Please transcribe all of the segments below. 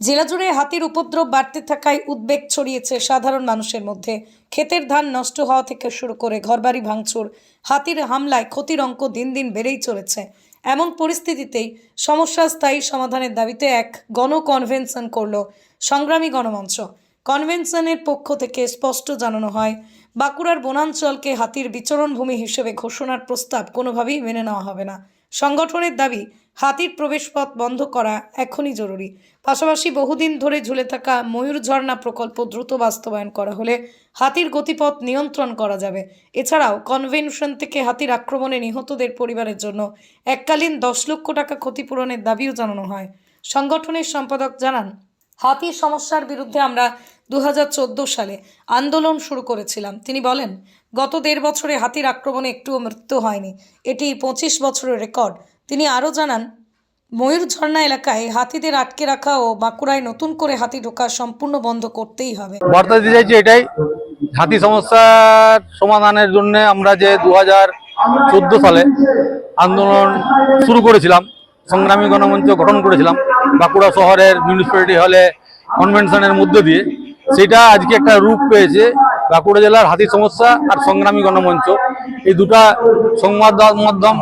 জেলা জুড়ে হাতির উপদ্রব বাড়তে থাকায় উদ্বেগ ছড়িয়েছে সাধারণ মানুষের মধ্যে। ক্ষেতের ধান নষ্ট হওয়া থেকে শুরু করে ঘরবাড়ি ভাঙচুর, হাতির হামলায় ক্ষতির অঙ্ক দিন দিন বেড়েই চলেছে। এমন পরিস্থিতিতেই সমস্যা স্থায়ী সমাধানের দাবিতে এক গণকনভেনশন করল সংগ্রামী গণমঞ্চ। কনভেনশনের পক্ষ থেকে স্পষ্ট জানানো হয়, বাঁকুড়ার বনাঞ্চলকে হাতির বিচরণভূমি হিসেবে ঘোষণার প্রস্তাব কোনোভাবেই মেনে নেওয়া হবে না। সংগঠনের দাবি, হাতির প্রবেশপথ বন্ধ করা এখনই জরুরি। পাশাপাশি বহুদিন ধরে ঝুলে থাকা ময়ূর ঝর্ণা প্রকল্প দ্রুত বাস্তবায়ন করা হলে হাতির গতিপথ নিয়ন্ত্রণ করা যাবে। এছাড়াও কনভেনশন থেকে হাতির আক্রমণে নিহতদের পরিবারের জন্য এককালীন দশ লক্ষ টাকা ক্ষতিপূরণের দাবিও জানানো হয়। সংগঠনের সম্পাদক জানান, হাতির সমস্যার বিরুদ্ধে আমরা দু হাজার চোদ্দ সালে আন্দোলন শুরু করেছিলাম। তিনি বলেন, গত দেড় বছরে হাতির আক্রমণে একটুও মৃত্যু হয়নি। এটি পঁচিশ বছরের রেকর্ড। তিনি আরও জানান, ময়ূর ঝর্ণা এলাকায় হাতিদের আটকে রাখা ও বাঁকুড়ায় নতুন করে হাতি ঢোকা সম্পূর্ণ বন্ধ করতেই হবে। বার্তা দিতে চাইছি এটাই, হাতি সমস্যার সমাধানের জন্য আমরা যে দু সালে আন্দোলন শুরু করেছিলাম, সংগ্রামী গণমঞ্চ গঠন করেছিলাম, বাঁকুড়া শহরের মিউনিসিপ্যালিটি হলে কনভেনশনের মধ্য দিয়ে সেটা আজকে একটা রূপ পেয়েছে বাঁকুড়া জেলার হাতি সমস্যা আর সংগ্রামী গণমঞ্চ। এই দুটা সংবাদ মাধ্যম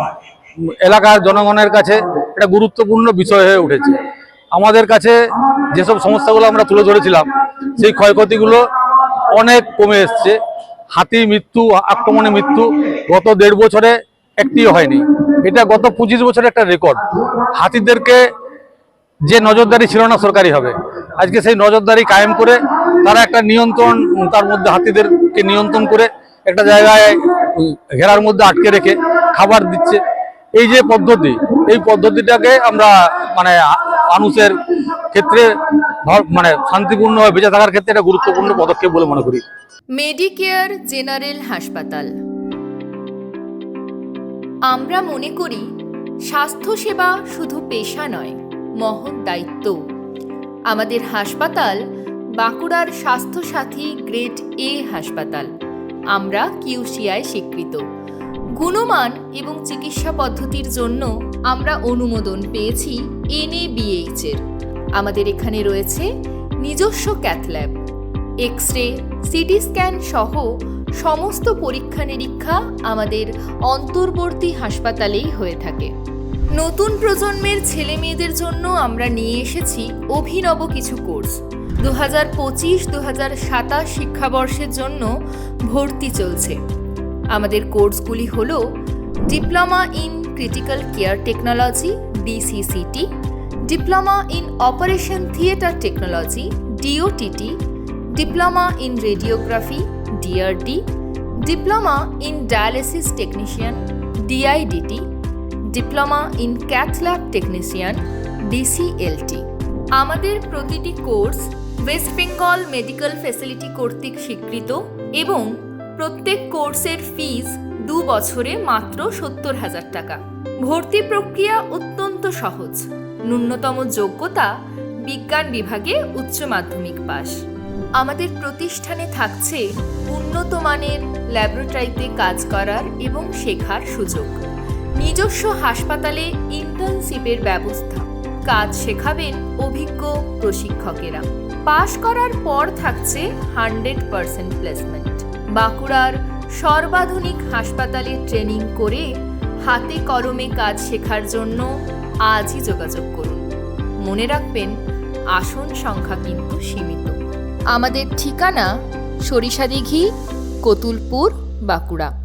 এলাকার জনগণের কাছে একটা গুরুত্বপূর্ণ বিষয় হয়ে উঠেছে। আমাদের কাছে যেসব সমস্যাগুলো আমরা তুলে ধরেছিলাম, সেই ক্ষয়ক্ষতিগুলো অনেক কমে এসছে। হাতি মৃত্যু, আক্রমণে মৃত্যু গত দেড় বছরে একটিও হয়নি। এটা গত পঁচিশ বছরের একটা রেকর্ড। হাতিদেরকে যে নজরদারি ছিল না সরকারি হবে আজকে সেই নজরদারি কায়েম করে তারা একটা নিয়ন্ত্রণ, তার মধ্যে হাতিদেরকে নিয়ন্ত্রণ করে একটা জায়গায় ঘেরার মধ্যে আটকে রেখে খাবার দিচ্ছে। এই যে পদ্ধতি, এই পদ্ধতিটাকে আমরা মানে মানুষের ক্ষেত্রে মানে শান্তিপূর্ণভাবে বেঁচে থাকার ক্ষেত্রে একটা গুরুত্বপূর্ণ পদক্ষেপ বলে মনে করি। মেডিকেয়ার জেনারেল হাসপাতাল। আমরা মনে করি, স্বাস্থ্যসেবা শুধু পেশা নয়, মহৎ দায়িত্ব আমাদের হাসপাতাল বাঁকুড়ার স্বাস্থ্যসাথী গ্রেড এ হাসপাতাল। আমরা কিউসিআই স্বীকৃত। গুণমান এবং চিকিৎসা পদ্ধতির জন্য আমরা অনুমোদন পেয়েছি এনএবিএইচ এর। আমাদের এখানে রয়েছে নিজস্ব cath lab X ray CT scan সহ সমস্ত পরীক্ষা নিরীক্ষা আমাদের অন্তর্বর্তী হাসপাতালেই হয়ে থাকে। নতুন প্রজন্মের ছেলে মেয়েদের জন্য আমরা নিয়ে এসেছি অভিনব কিছু কোর্স। দু হাজার পঁচিশ দু হাজার সাতাশ শিক্ষাবর্ষের জন্য ভর্তি চলছে। আমাদের কোর্সগুলি হল diploma in critical care technology, DCCT, diploma in operation theatre technology, DOTT, diploma in radiography, DRD, diploma in dialysis technician, DIDT diploma in cath lab technician, DCLT. আমাদের প্রতিটি course West Bengal medical facility কর্তৃক স্বীকৃত এবং প্রত্যেক কোর্সের ফিজ দু বছরে মাত্র সত্তর হাজার টাকা। ভর্তি প্রক্রিয়া অত্যন্ত সহজ। ন্যূনতম যোগ্যতা বিজ্ঞান বিভাগে উচ্চ মাধ্যমিক পাস। আমাদের প্রতিষ্ঠানে থাকছে উন্নত মানের ল্যাবরেটরিতে কাজ করার এবং শেখার সুযোগ। নিজস্ব হাসপাতালে ইন্টার্নশিপের ব্যবস্থা। কাজ শেখাবেন অভিজ্ঞ প্রশিক্ষকেরা। পাশ করার পর থাকছে হান্ড্রেড পার্সেন্ট প্লেসমেন্ট। বাঁকুড়ার সর্বাধুনিক হাসপাতালে ট্রেনিং করে হাতে কলমে কাজ শেখার জন্য আজই যোগাযোগ করুন। মনে রাখবেন, আসন সংখ্যা কিন্তু সীমিত। আমাদের ঠিকানা সরিষাদিঘি কতুলপুর, বাঁকুড়া।